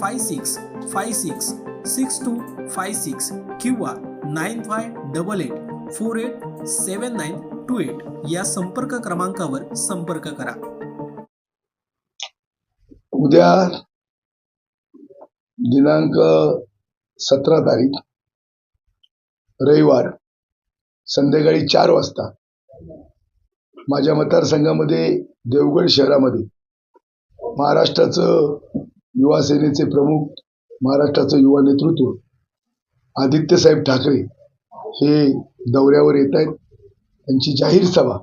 five six five six six two five six किंवा nine five double eight four eight seven nine two eight या संपर्क क्रमांकावर संपर्क करा. उद्या दिनांक सतरा तारीख रविवार संध्याकाळी चार वाजता माझ्या मतदारसंघामध्ये देवगड शहरामध्ये महाराष्ट्राचं युवा सेनेचे प्रमुख महाराष्ट्राचं युवा नेतृत्व आदित्यसाहेब ठाकरे हे दौऱ्यावर येत आहेत. त्यांची जाहीर सभा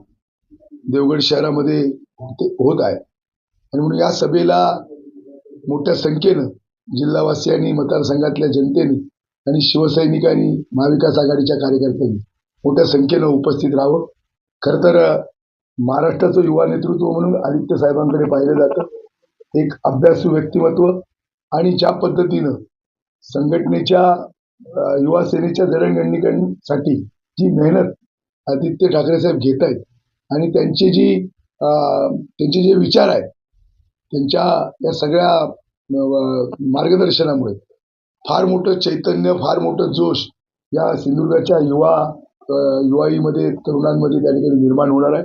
देवगड शहरामध्ये ते होत आहे. आणि म्हणून या सभेला मोठ्या संख्येनं जिल्हावासियांनी मतदारसंघातल्या जनतेने आणि शिवसैनिकांनी महाविकास आघाडीच्या कार्यकर्त्यांनी मोठ्या संख्येनं उपस्थित राहावं. खरं तर महाराष्ट्राचं युवा नेतृत्व म्हणून आदित्य साहेबांकडे पाहिलं जातं. एक अभ्यासू व्यक्तिमत्व आणि ज्या पद्धतीनं संघटनेच्या युवा सेनेच्या जडणघडणीसाठी जी मेहनत आदित्य ठाकरे साहेब घेत आहेत आणि त्यांची जी त्यांचे जे विचार आहेत त्यांच्या या सगळ्या मार्गदर्शनामुळे फार मोठं चैतन्य फार मोठं जोश या सिंधुदुर्गाच्या युवा युवाईमध्ये तरुणांमध्ये त्या ठिकाणी निर्माण होणार आहे.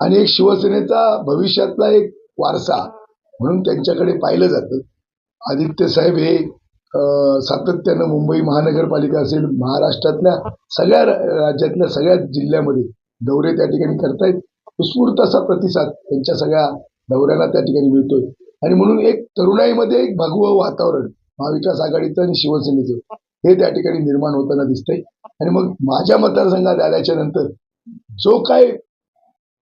आणि एक शिवसेनेचा भविष्यातला एक वारसा म्हणून त्यांच्याकडे पाहिलं जातं. आदित्य साहेब हे सातत्यानं मुंबई महानगरपालिका असेल महाराष्ट्रातल्या सगळ्या राज्यातल्या सगळ्या जिल्ह्यामध्ये दौरे त्या ठिकाणी करतायत. उत्स्फूर्त असा प्रतिसाद त्यांच्या सगळ्या दौऱ्यांना त्या ठिकाणी मिळतोय. आणि म्हणून एक तरुणाईमध्ये एक भगवं वातावरण महाविकास आघाडीचं आणि शिवसेनेचं हे त्या ठिकाणी निर्माण होताना दिसतंय. आणि मग माझ्या मतदारसंघात आल्याच्यानंतर जो काय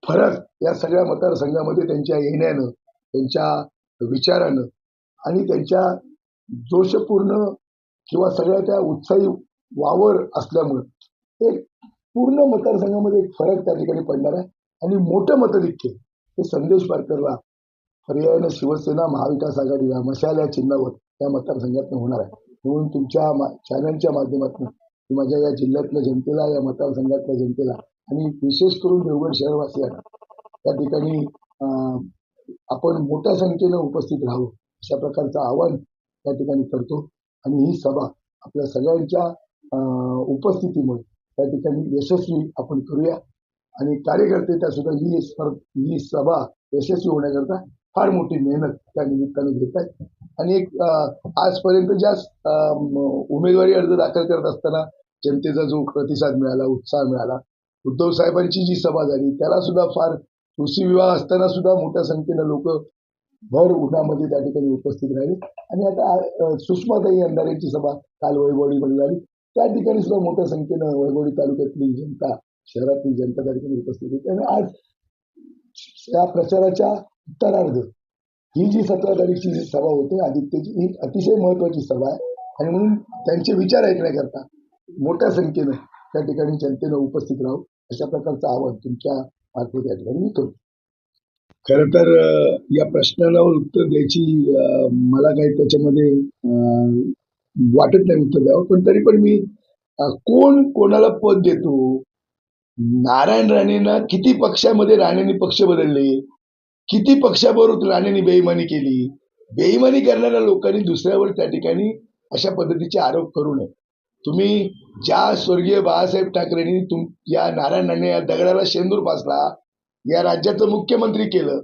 फरक या सगळ्या मतदारसंघामध्ये त्यांच्या येण्यानं त्यांच्या विचारानं आणि त्यांच्या जोशपूर्ण किंवा सगळ्या त्या उत्साही वावर असल्यामुळं एक पूर्ण मतदारसंघामध्ये एक फरक त्या ठिकाणी पडणार आहे. आणि मोठं मतधिक्य हे संदेश पारकरला पर्यायानं शिवसेना महाविकास आघाडीला मशाल्या चिन्हावर या मतदारसंघातून होणार आहे. म्हणून तुमच्या मा चॅनलच्या माध्यमातून मी माझ्या या जिल्ह्यातल्या जनतेला या मतदारसंघातल्या जनतेला आणि विशेष करून देवगड शहरवासियांना त्या ठिकाणी अं, आपण मोठ्या संख्येनं उपस्थित राहावं अशा प्रकारचं आवाहन त्या ठिकाणी करतो. आणि ही सभा आपल्या सगळ्यांच्या उपस्थितीमुळे त्या ठिकाणी यशस्वी आपण करूया. आणि कार्यकर्ते त्या सुद्धा ही स्पर्ध ही सभा यशस्वी होण्याकरता फार मोठी मेहनत त्या निमित्ताने घेत आहेत. आणि एक आजपर्यंत ज्या उमेदवारी अर्ज दाखल करत असताना जनतेचा जो प्रतिसाद मिळाला उत्साह मिळाला उद्धव साहेबांची जी सभा झाली त्याला सुद्धा फार तुळशी विवाह असताना सुद्धा मोठ्या संख्येनं लोक भर उन्हामध्ये त्या ठिकाणी उपस्थित राहिले. आणि आता सुषमाताई अंधारेची सभा काल वैभवडीमध्ये झाली. त्या ठिकाणी सुद्धा मोठ्या संख्येनं वैभवडी तालुक्यातली जनता शहरातली जनता त्या ठिकाणी उपस्थित होती. आणि आज या प्रचाराच्या उत्तरार्ध ही जी सतरा तारीखची जी सभा होते आदित्यची ही अतिशय महत्वाची सभा आहे. आणि म्हणून त्यांचे विचार ऐकण्याकरता मोठ्या संख्येनं त्या ठिकाणी जनतेनं उपस्थित राहू अशा प्रकारचं आवाहन तुमच्या मार्फत या ठिकाणी मी तर या प्रश्नाला उत्तर द्यायची मला काही त्याच्यामध्ये अं, वाटत नाही उत्तर द्यावं पण तरी पण मी कोण कोणाला पद देतो? नारायण राणेंना किती पक्षामध्ये राणेंनी पक्ष बदलले? किती पक्षाबरोबर राणेंनी बेईमानी केली? बेईमानी करणाऱ्या लोकांनी दुसऱ्यावर त्या ठिकाणी अशा पद्धतीचे आरोप करू नये. तुम्ही ज्या स्वर्गीय बाळासाहेब ठाकरेंनी तुम या नारायण राणे या दगडाला शेंदूर पासला या राज्याचं मुख्यमंत्री केलं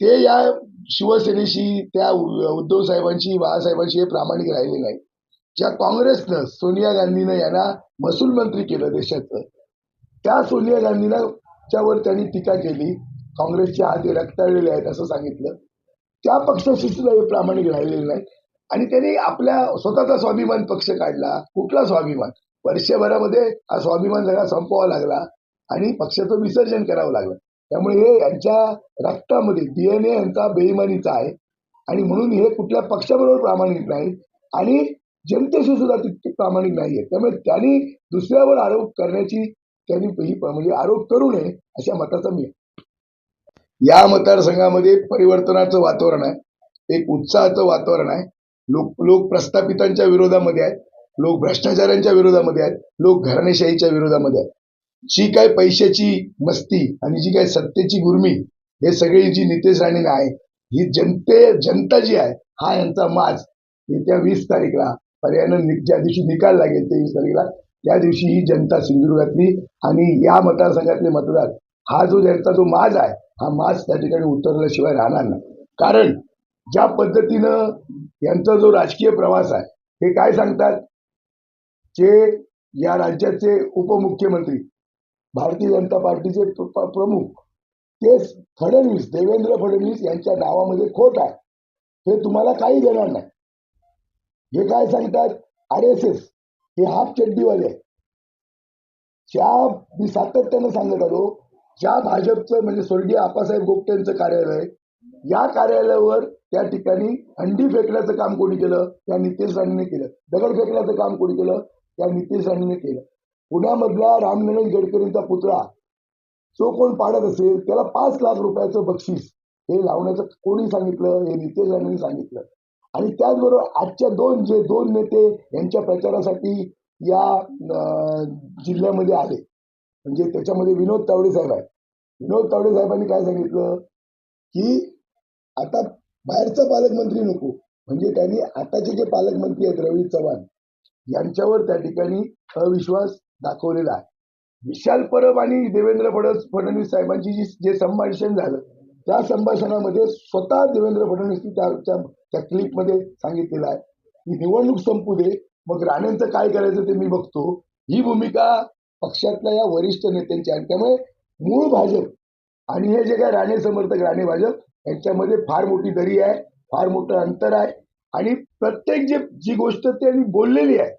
ते या शिवसेनेशी त्या उद्धव साहेबांशी बाळासाहेबांशी हे प्रामाणिक राहिले नाही. ज्या काँग्रेसनं सोनिया गांधीनं यांना महसूल मंत्री केलं देशाचं त्या सोनिया गांधीला त्यावर त्यांनी टीका केली काँग्रेसचे हात रक्ताळलेले आहेत असं सांगितलं. त्या पक्षाशी सुद्धा हे प्रामाणिक राहिलेले नाही. आणि त्यांनी आपल्या स्वतःचा स्वाभिमान पक्ष काढला. कुठला स्वाभिमान? वर्षभरामध्ये हा स्वाभिमान सगळा संपवावा लागला आणि पक्षाचं विसर्जन करावं लागलं. त्यामुळे हे यांच्या रक्तामध्ये डीएनए यांचा बेईमानीचा आहे. आणि म्हणून हे कुठल्या पक्षाबरोबर प्रामाणिक नाही आणि जनतेशी सुद्धा तितके प्रामाणिक नाहीये त्यामुळे त्यांनी दुसऱ्यावर आरोप करण्याची त्यांनी ही म्हणजे आरोप करू नये अशा मताचा मी या मतदारसंघामध्ये परिवर्तनाचं वातावरण आहे. एक उत्साहाचं वातावरण आहे. लोक लोक प्रस्थापितांच्या विरोधामध्ये आहेत. लोक भ्रष्टाचारांच्या विरोधामध्ये आहेत. लोक घराणेशाहीच्या विरोधामध्ये आहेत. जी काय पैशाची मस्ती आणि जी काय सत्तेची गुरमी हे सगळी जी नितेश राणेने आहे ही जनते जनता जी आहे हा यांचा माज. येत्या वीस तारीखला पर्यायानं ज्या दिवशी निकाल लागेल तेवीस तारीखला त्या दिवशी ही जनता सिंधुदुर्गातली आणि या मतदारसंघातले मतदार हा जो त्यांचा जो माज आहे हा माज त्या ठिकाणी उतरल्याशिवाय राहणार नाही. कारण ज्या पद्धतीनं यांचा जो राजकीय प्रवास आहे हे काय सांगतात? जे या राज्याचे उपमुख्यमंत्री भारतीय जनता पार्टीचे प्रमुख तेच फडणवीस देवेंद्र फडणवीस यांच्या नावामध्ये खोट आहे. हे तुम्हाला काही देणार नाही. हे काय सांगतात? आर एस एस हे हाफ चड्डीवाले आहे ज्या मी सातत्यानं सांगत आलो ज्या भाजपचं म्हणजे स्वर्गीय आपासाहेब गोपटेंचं कार्यालय या कार्यालयावर त्या ठिकाणी अंडी फेकण्याचं काम कोणी केलं? त्या नितेश राणेने केलं. दगड फेकण्याचं काम कोणी केलं? त्या नितेश राणेने केलं. पुण्यामधला रामनरेश गडकरींचा पुतळा जो कोण पाडत असेल त्याला पाच लाख रुपयाचं बक्षीस हे लावण्याचं कोणी सांगितलं? हे नितेश राणेंनी सांगितलं. आणि त्याचबरोबर आजच्या दोन जे दोन नेते यांच्या प्रचारासाठी या जिल्ह्यामध्ये आले. म्हणजे त्याच्यामध्ये विनोद तावडे साहेब आहे विनोद तावडे साहेबांनी काय सांगितलं? की आता बाहेरचा पालकमंत्री नको. म्हणजे त्यांनी आताचे जे पालकमंत्री आहेत रवी चव्हाण यांच्यावर त्या ठिकाणी अविश्वास दाखवलेला आहे. विशाल परब आणि देवेंद्र फडणवीस फडणवीस साहेबांची जी जे संभाषण झालं त्या संभाषणामध्ये स्वतः देवेंद्र फडणवीसनी त्या त्या- क्लिपमध्ये सांगितलेलं आहे की निवडणूक संपू दे मग राणेंचं काय करायचं ते मी बघतो. ही भूमिका पक्षातल्या या वरिष्ठ नेत्यांची आणि त्यामुळे मूळ भाजप आणि हे जे काय राणे समर्थक राणे भाजप यांच्यामध्ये फार मोठी दरी आहे फार मोठं अंतर आहे आणि प्रत्येक जे जी गोष्ट त्यांनी बोललेली आहे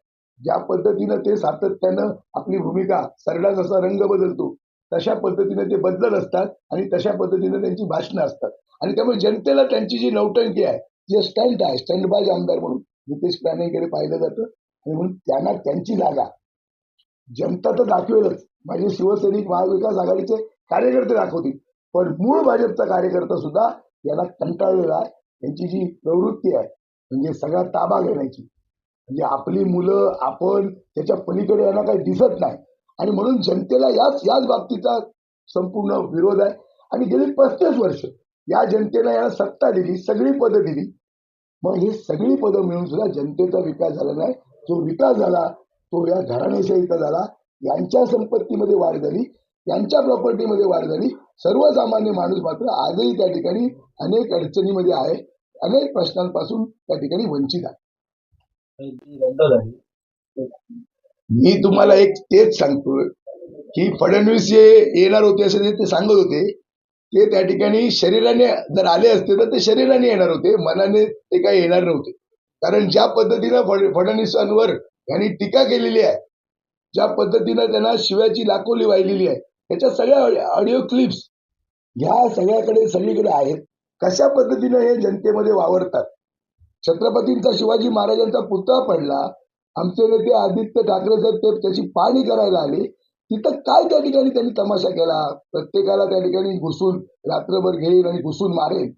ज्या पद्धतीनं ते सातत्यानं आपली भूमिका सरडा जसा रंग बदलतो तशा पद्धतीने ते बदलत असतात आणि तशा पद्धतीने त्यांची भाषणं असतात. आणि त्यामुळे जनतेला त्यांची जी नौटंकी आहे जे स्टंट आहे स्टंटबाज आमदार म्हणून नितेश प्राणेकडे पाहिलं जातं आणि म्हणून त्यांना त्यांची जागा. जनता तर दाखवेलच. माझे शिवसैनिक महाविकास आघाडीचे कार्यकर्ते दाखवतील. पण मूळ भाजपचा कार्यकर्ता सुद्धा याला कंटाळलेला आहे. यांची जी प्रवृत्ती आहे म्हणजे सगळा ताबा घेण्याची म्हणजे आपली मुलं आपण त्याच्या पलीकडे यांना काही दिसत नाही. आणि म्हणून जनतेला याच याच बाबतीचा संपूर्ण विरोध आहे. आणि गेली पस्तीस वर्ष या जनतेला याला सत्ता दिली सगळी पदं दिली. मग हे सगळी पदं मिळून सुद्धा जनतेचा विकास झाला नाही. जो विकास झाला तो या घराणेशाहीचा झाला. यांच्या संपत्तीमध्ये वाढ झाली. यांच्या प्रॉपर्टीमध्ये वाढ झाली. सर्वसामान्य माणूस मात्र आजही त्या ठिकाणी अनेक अडचणीमध्ये आहे. अनेक प्रश्नांपासून त्या ठिकाणी वंचित आहे. मी तुम्हाला एक तेच सांगतो. की फडणवीस जे येणार होते असे ते सांगत होते. ते त्या ठिकाणी शरीराने जर आले असते तर ते शरीराने येणार होते. मनाने ते काही येणार नव्हते. कारण ज्या पद्धतीनं फड फडणवीसांवर यांनी टीका केलेली आहे ज्या पद्धतीनं त्यांना शिव्याची लाकोली वाहिलेली आहे त्याच्या सगळ्या ऑडिओ क्लिप्स ह्या सगळ्याकडे सगळीकडे आहेत. कशा पद्धतीनं हे जनतेमध्ये वावरतात? छत्रपतींचा शिवाजी महाराजांचा पुतळा पडला. आमचे नेते आदित्य ठाकरे साहेब ते त्याची पाहणी करायला आले. तिथं काय त्या ठिकाणी त्यांनी तमाशा केला? प्रत्येकाला त्या ठिकाणी घुसून रात्रभर घेईन आणि घुसून मारेन.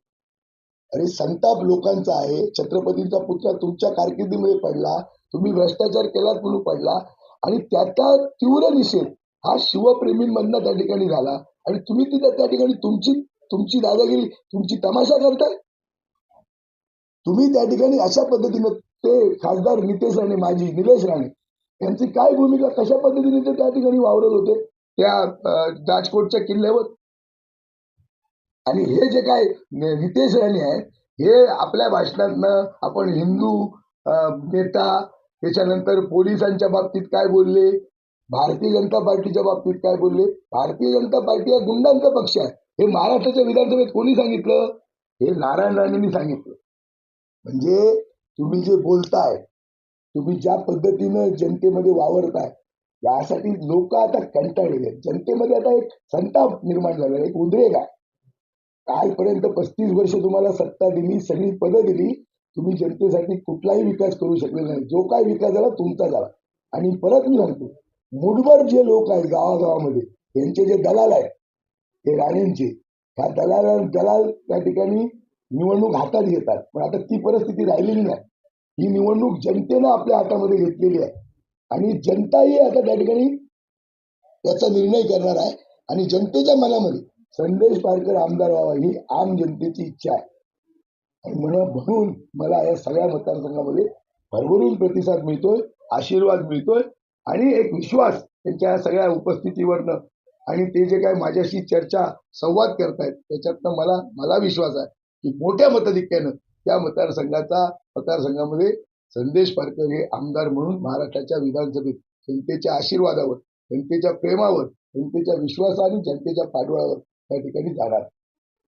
अरे संताप लोकांचा आहे. छत्रपतींचा पुतळा तुमच्या कारकिर्दीमध्ये पडला. तुम्ही भ्रष्टाचार केलात म्हणून पडला. आणि त्याचा तीव्र निषेध हा शिवप्रेमींमधनं त्या ठिकाणी झाला. आणि तुम्ही तिथं त्या ठिकाणी तुमची तुमची दादागिरी तुमची तमाशा करताय? तुम्ही त्या ठिकाणी अशा पद्धतीनं ते खासदार नितेश राणे माजी निलेश राणे यांची काय भूमिका कशा पद्धतीने ते त्या ठिकाणी वावरत होते? त्या राजकोटच्या किल्ल्यावर? आणि हे जे काय नितेश राणे आहेत हे आपल्या भाषणातनं आपण हिंदू अं, नेता त्याच्यानंतर पोलिसांच्या बाबतीत काय बोलले? भारतीय जनता पार्टीच्या बाबतीत काय बोलले? भारतीय जनता पार्टी हा गुंडांचा पक्ष आहे. हे महाराष्ट्राच्या विधानसभेत कोणी सांगितलं? हे नारायण राणेंनी सांगितलं. म्हणजे तुम्ही जे बोलताय तुम्ही ज्या पद्धतीनं जनतेमध्ये वावरताय यासाठी लोक आता कंटाळलेले आहेत. जनतेमध्ये आता एक संताप निर्माण झालेला एक उद्रेक आहे. कालपर्यंत पस्तीस वर्ष तुम्हाला सत्ता दिली सगळी पदं दिली तुम्ही जनतेसाठी कुठलाही विकास करू शकले नाही. जो काय विकास झाला तुमचा झाला. आणि परत मी सांगतो मुठभर जे लोक आहेत गावागावामध्ये यांचे जे दलाल आहेत हे राणेंचे ह्या दलाल दलाल त्या ठिकाणी निवडणूक हातात घेतात. पण आता ती परिस्थिती राहिलेली नाही. ही निवडणूक जनतेनं आपल्या हातामध्ये घेतलेली आहे. आणि जनताही आता त्या ठिकाणी त्याचा निर्णय करणार आहे. आणि जनतेच्या मनामध्ये संदेश पारकर आमदार व्हावा ही आम जनतेची इच्छा आहे. आणि म्हणून म्हणून मला या सगळ्या मतदारसंघामध्ये भरभरून प्रतिसाद मिळतोय आशीर्वाद मिळतोय. आणि एक विश्वास त्यांच्या या सगळ्या उपस्थितीवरनं. आणि ते जे काय माझ्याशी चर्चा संवाद करतायत त्याच्यातनं मला मला विश्वास आहे की मोठ्या मताधिक्यानं त्या मतदारसंघाचा मतदारसंघामध्ये संदेश पारकर हे आमदार म्हणून महाराष्ट्राच्या विधानसभेत जनतेच्या आशीर्वादावर जनतेच्या प्रेमावर जनतेच्या विश्वासाने जनतेच्या पाठबळावर त्या ठिकाणी जाणार.